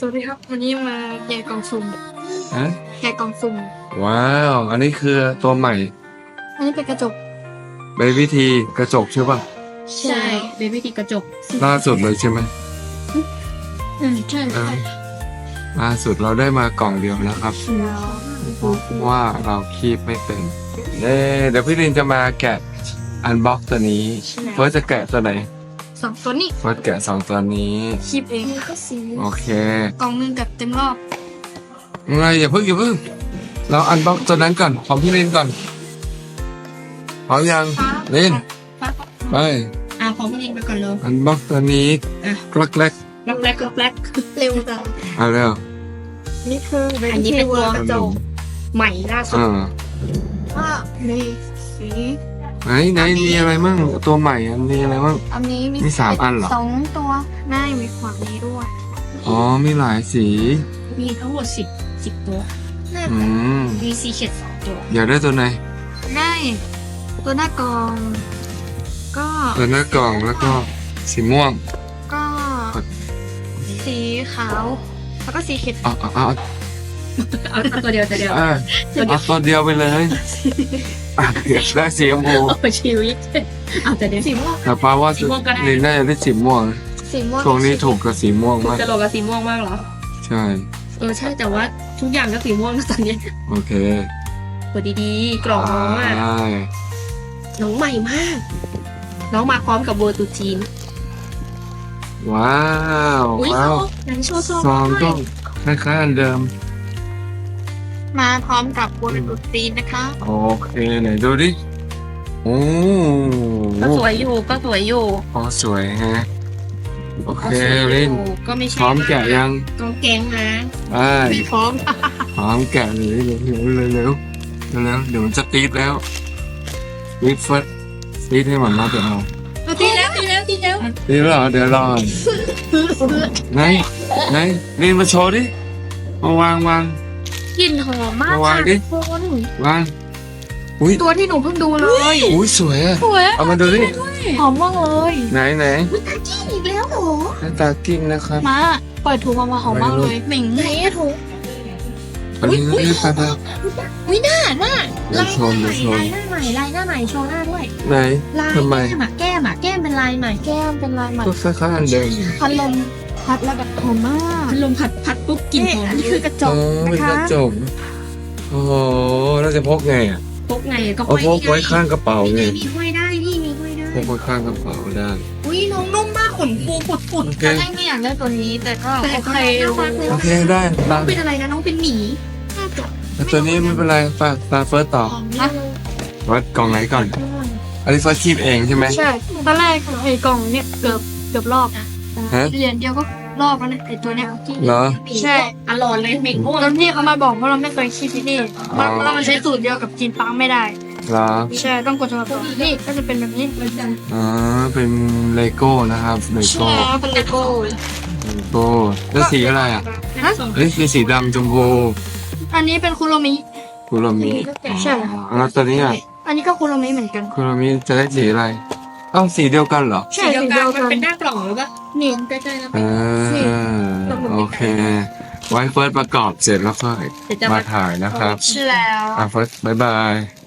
สวัสดีครับ วันนี้มาแกะกล่องสุ่มฮะแกะกล่องสุ่มว้าว อันนี้คือตัวใหม่อันนี้เป็นกระจกเบบี้ทีกระจกใช่ป่ะใช่เบบี้ติดกระจกล่าสุดเลยใช่ไหมอืมใช่เออล่าสุดเราได้มากล่องเดียวนะครับ ว่าเราคีบไม่เป็นเด้เดี๋ยวพี่ลินจะมาแกะอันบ็อกตัวนี้เฟิร์สจะแกะตัวไหน สองตัวนี้เฟิร์สแกะสองตัวนี้ คีบเองโอเคกล่องหนึงกับเต็มรอบอะไรอย่าเพิ่งอย่าเพิ่ง เราอันบ็อกตัวนั้นก่อนของพี่ลินก่อนพร้อมยังลินไป อะของพี่ลิงไปก่อนเลยอันบ็อกตัวนี้อะกลักแรกล็อกแรกล็อกแรกเร็วจังเอาเร็วนี่คือเบอันนี้บี้เป็นตัวกระจกใหม่ล่าสุดอ่า ว่ามีสี ไหนไหนมีอะไรมั่งตัวใหม่อะมีอะไรมั่ง อันนี้มีมีสามอันเหรอ สองตัวง่ายมีขวางนี้ด้วย อ๋อมีหลายสี มีทั้งหมดสิบสิบตัว น่าอืมมีซีเค็ดสองตัว อยากได้ตัวไหนง่ายตัวหน้ากล่อง ก็ตัวหน้ากล่องแล้วก็สีม่วง ก็สีขาว แล้วก็สีเขียวเอาเอาเอาเอาเอาตัวเดียวตัวเดียว เอาเอาตัวเดียวไปเลยอะเดี๋ยว ได้สีชมพูเอาชีวิตเอาแต่เดี๋ยวสีม่วง แต่ป้าว่าสีม่วงก็ได้ ลินน่าจะได้สีม่วงสีม่วงช่วงนี้ถูกกับสีม่วงถูกมากกระโหลกกับสีม่วงมากเหรอ ใช่ เออใช่แต่ว่าทุกอย่างก็สีม่วงนะตอนนี้โอเคเปิดดีๆ กล่องน้องอะได้น้องใหม่มาก น้องมาพร้อมกับเวอร์ตูจีน ว้าว อุ้ยว้าวนันโชว์โซ่ซองก็คล้ายๆอันเดิม มาพร้อมกับบัวดุดตีนนะคะ โอเคไหนดูดิโอ้ก็สวยอยู่ก็สวยอยู่พอสวยฮะโอเคก็สวยอลินยู่ก็ไม่ใช่พร้อมแกะยังต้องแกงนะไปไม่พร้อมพร้อมแกะเลยเร็วเร็วเร็วเร็วเร็วเดี๋ยวมันจะตีดแล้วตีดเฟิร์สตีดให้มันมาเดี๋ยวเอาตีแล้วตีแล้วตีแล้วตีดแล้วเหรอเดี๋ยวรอไหนไหนลินมาโชว์ดิมาวางวาง กลิ่นหอมมากเอาวางค่ะดิ ทุกคนวางอุ้ยตัวที่หนูเพิ่งดูเลยอุ้ยสวยอะสวยเอามาดูดิหอมมากเลยไหนไหนอีกแล้วเหรอหน้าตากิ้งนะครับมาเปิดถุงออกมาหอมมากเลยเหม่งไหนอะถุงอันนี้นี่ไปไปวิหน้าหน้าเดี๋ยวลายชหมน้าใหเดี๋ยวชมม่ลายหน้าใหม่ลายหน้าใหม่โชว์หน้าด้วยไหน ลายทำไม แก้มอะแก้มอะแก้มเป็นลายใหม่แก้มเป็นลายใหม่ก็คล้ายๆอันเดิมพัดลม พัดแล้วแบบหอมมากพัดลมผัดพัดปุ๊บกลิ่นหอมอันนี้คือกระจอ๋อกเป็นนะกระคะจกโอ้โหเราจะพกไงอะพกไงก็เอาพกไว้ข้างกระเป๋าไงมีห้อยได้นี่มีห้อยได้พกไว้ข้างกระเป๋าได้ อุ้ยน้องนุ่มมากขนฟูปุดปุดโอเค ตอนแรกไม่อยากได้ตัวนี้ แต่ก็แต่โอก็เคน่ารักเลยโอเคได้ตามเป็นอะไรนะน้องเป็นหมีแต่ตัวนี้ไม่เป็นไรฝากตาเฟิร์สต่อนะวัดกล่องไหนก่อนอันนี้เฟิร์สคีบเองใช่ไหมใช่ตอนแรกไอ้กล่องเนี่ยเกือบเกือบรอบ ฮะ เหรียญเดียวก็รอบแล้วนะไอ้ตัวเนี้ยเหรอ ใช่อร่อยเลยหมีม่วงตอนที่เขามาบอกเพราะเราไม่เคยคิดที่นี่มันอ๋อเรามันใช้สูตรเดียวกับจีนปังไม่ได้เหรอใช่ต้องกดโทรศัพท์นี่ก็จะเป็นแบบนี้อ๋อเป็นเลโก้นะครับเลใช่โก้แล้วเป็นเลโก้เลโก้แล้วสีอะไรอะฮะอันนี้คือสีดำชมพูอันนี้เป็นคุโรมิคุโรมิใช่แล้วตัวนี้อะอันนี้ก็คุโรมิเหมือนกันคุโรมิจะได้สีอะไรเอ้าสีเดียวกันเหรอใช่สีสีเดีเดียยววกักันนเป็นหน้ากล่องหรือเปล่า นี่ใกล้ๆแล้วเออโอเคไว้เฟิร์สประกอบเสร็จแล้วค่อยเดี๋ยวจะมามาถ่ายนะครับ ใช่แล้ว อะเฟิร์สบายบายบ๊ายบาย